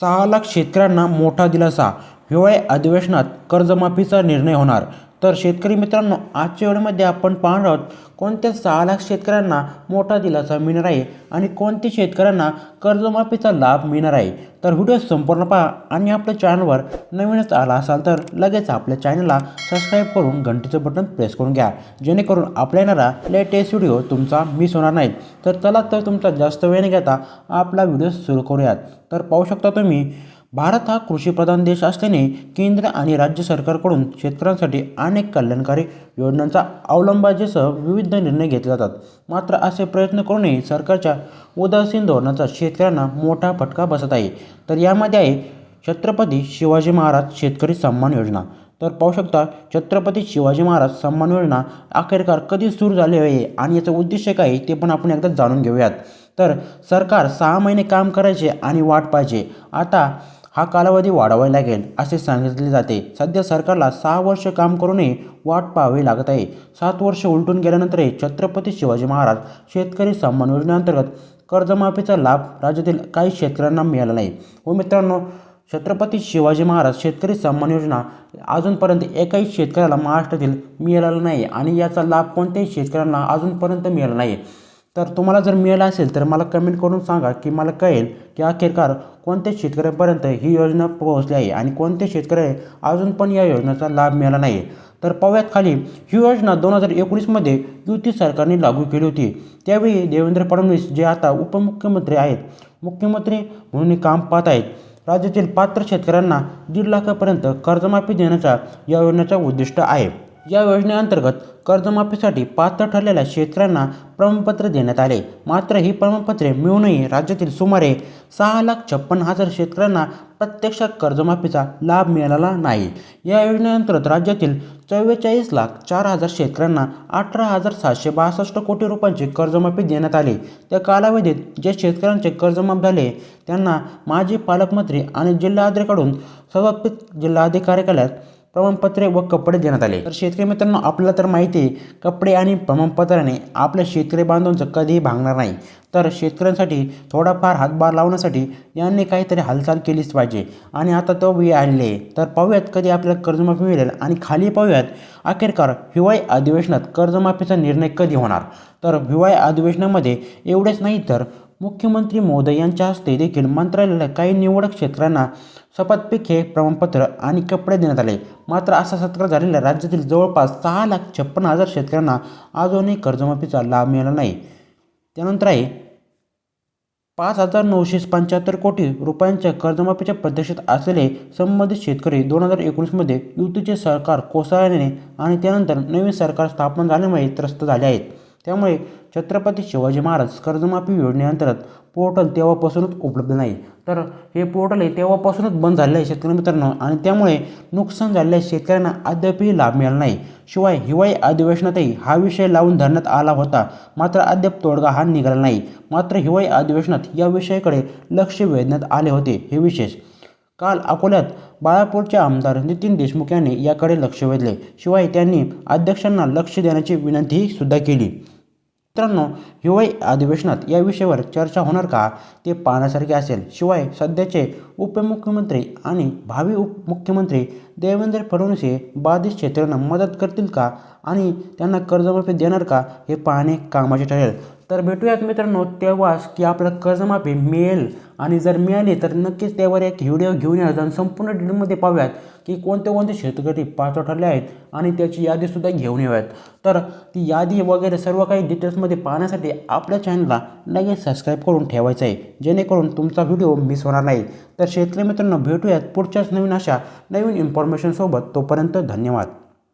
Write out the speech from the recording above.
सहा लाख शेतकऱ्यांना मोठा दिलासा. हिवाळी अधिवेशनात कर्जमाफीचा निर्णय होणार. तर शेतकरी मित्रांनो आजच्या वेळेमध्ये आपण पाहणार आहोत कोणत्या सहा लाख शेतकऱ्यांना मोठा दिलासा मिळणार आहे आणि कोणत्या शेतकऱ्यांना कर्जमाफीचा लाभ मिळणार आहे. तर व्हिडिओ संपूर्ण पहा आणि आपल्या चॅनलवर नवीनच आला असाल तर लगेच आपल्या चॅनलला सबस्क्राईब करून घंटीचं बटन प्रेस करून घ्या. जेणेकरून आपल्या येणारा लेटेस्ट व्हिडिओ तुमचा मिस होणार नाही तर चला तर तुमचा जास्त वेळ न घेता आपला व्हिडिओ सुरू करूयात. तर पाहू शकता तुम्ही भारत हा कृषीप्रधान देश असल्याने केंद्र आणि राज्य सरकारकडून शेतकऱ्यांसाठी अनेक कल्याणकारी योजनांचा अवलंबाजेसह विविध निर्णय घेतले जातात. मात्र असे प्रयत्न करूनही सरकारच्या उदासीन धोरणाचा शेतकऱ्यांना मोठा फटका बसत आहे. तर यामध्ये आहे छत्रपती शिवाजी महाराज शेतकरी सन्मान योजना. तर पाहू शकता छत्रपती शिवाजी महाराज सन्मान योजना अखेरकार कधी सुरू झाली आहे आणि याचं उद्दिष्ट काय आहे ते पण आपण एकदा जाणून घेऊयात. तर सरकार सहा महिने काम करायचे आणि वाट पाहिजे आता हा कालावधी वाढवावा लागेल असे सांगितले जाते. सध्या सरकारला सहा वर्ष काम करूनही वाट पाहावी लागत आहे. सात वर्ष उलटून गेल्यानंतरही छत्रपती शिवाजी महाराज शेतकरी सन्मान योजनेअंतर्गत कर्जमाफीचा लाभ राज्यातील काही शेतकऱ्यांना मिळाला नाही. व मित्रांनो छत्रपती शिवाजी महाराज शेतकरी सन्मान योजना अजूनपर्यंत एकाही शेतकऱ्याला महाराष्ट्रातील मिळालेला नाही आणि याचा लाभ कोणत्याही शेतकऱ्यांना अजूनपर्यंत मिळाला नाही. तर तुम्हाला जर मिळालं असेल तर मला कमेंट करून सांगा की मला कळेल की अखेरकार कोणत्या शेतकऱ्यांपर्यंत ही योजना पोहोचली आहे आणि कोणत्या शेतकरी अजून पण या योजनेचा लाभ मिळाला नाही. तर पाहूयात खाली ही योजना दोन हजार एकोणीसमध्ये युती सरकारने लागू केली होती. त्यावेळी देवेंद्र फडणवीस जे आता उपमुख्यमंत्री आहेत मुख्यमंत्री म्हणून काम पाहत आहेत. राज्यातील पात्र शेतकऱ्यांना दीड लाखापर्यंत कर्जमाफी देण्याचा या योजनेचा उद्दिष्ट आहे. या योजनेअंतर्गत कर्जमाफीसाठी पात्र ठरलेल्या शेतकऱ्यांना प्रमाणपत्र देण्यात आले. मात्र ही प्रमाणपत्रे मिळूनही राज्यातील सुमारे सहा लाख छप्पन हजार शेतकऱ्यांना प्रत्यक्षात कर्जमाफीचा लाभ मिळाला नाही. या योजनेअंतर्गत राज्यातील चव्वेचाळीस लाख चार हजार शेतकऱ्यांना अठरा हजार सातशे बासष्ट कोटी रुपयांची कर्जमाफी देण्यात आली. त्या कालावधीत जे शेतकऱ्यांचे कर्जमाफ झाले त्यांना माजी पालकमंत्री आणि जिल्हाधिकाऱ्याकडून समर्पित जिल्हाधिकारी कार्यालयात प्रमाणपत्रे व कपडे देण्यात आले. तर शेतकरी मित्रांनो आपल्याला तर माहिती आहे कपडे आणि प्रमाणपत्राने आपल्या शेतकरी बांधवांचं कधीही भागणार नाही. तर शेतकऱ्यांसाठी थोडाफार हातभार लावण्यासाठी यांनी काहीतरी हालचाल केलीच पाहिजे. आणि आता तो वेळ आलेली आहे. तर पाहूयात कधी आपल्याला कर्जमाफी मिळेल आणि खाली पाहूयात अखेरकार हिवाळी अधिवेशनात कर्जमाफीचा निर्णय कधी होणार? तर हिवाळी अधिवेशनामध्ये एवढेच नाही तर मुख्यमंत्री मोदय यांच्या हस्ते देखील मंत्रालयाला काही निवडक शेतकऱ्यांना शपथपीठ हे प्रमाणपत्र आणि कपडे देण्यात आले. मात्र असा सत्र झालेल्या राज्यातील जवळपास सहा लाख छप्पन हजार शेतकऱ्यांना अजूनही कर्जमाफीचा लाभ मिळाला नाही. त्यानंतर आहे पाच हजार नऊशे पंच्याहत्तर कोटी रुपयांच्या कर्जमाफीच्या प्रदेशात असलेले संबंधित शेतकरी दोन हजार एकोणीसमध्ये युतीचे सरकार कोसळल्याने आणि त्यानंतर नवीन सरकार स्थापन झाल्यामुळे त्रस्त झाले आहेत. त्यामुळे छत्रपती शिवाजी महाराज कर्जमाफी योजनेअंतर्गत पोर्टल तेव्हापासूनच उपलब्ध नाही. तर हे पोर्टल हे तेव्हापासूनच बंद झालेलं आहे शेतकरी मित्रांनो. आणि त्यामुळे नुकसान झालेल्या शेतकऱ्यांना अद्यापही लाभ मिळाला नाही. शिवाय हिवाळी अधिवेशनातही हा विषय लावून धरण्यात आला होता. मात्र अद्याप तोडगा हा निघाला नाही. मात्र हिवाळी अधिवेशनात या विषयाकडे लक्ष वेधण्यात आले होते हे विशेष. काल अकोल्यात बाळापूरचे आमदार नितीन देशमुख यांनी याकडे लक्ष वेधले. शिवाय त्यांनी अध्यक्षांना लक्ष देण्याची विनंतीही सुद्धा केली. मित्रांनो हिवाळी अधिवेशनात या विषयावर चर्चा होणार का ते पाहण्यासारखे असेल. शिवाय सध्याचे उपमुख्यमंत्री आणि भावी उपमुख्यमंत्री देवेंद्र फडणवीस हे बाधित शेतकऱ्यांना मदत करतील का? आणि त्यांना कर्जमाफी देणार का? हे पाहणे कामाचे ठरेल. तर भेटूयात मित्रांनो तेव्हाच की आपल्याला कर्जमाफी मिळेल. आणि जर मिळाली तर नक्कीच त्यावर एक व्हिडिओ घेऊन यायचा आणि संपूर्ण डिटेलमध्ये पाहूयात की कोणते कोणते शेतकरी पात्र ठरले आहेत आणि त्याची यादीसुद्धा घेऊन येऊयात. तर ती यादी वगैरे सर्व काही डिटेल्समध्ये पाहण्यासाठी आपल्या चॅनलला लगेच सबस्क्राईब करून ठेवायचं आहे. जेणेकरून तुमचा व्हिडिओ मिस होणार नाही. तर शेतकरी मित्रांनो भेटूयात पुढच्याच नवीन अशा नवीन इन्फॉर्मेशनसोबत तोपर्यंत धन्यवाद.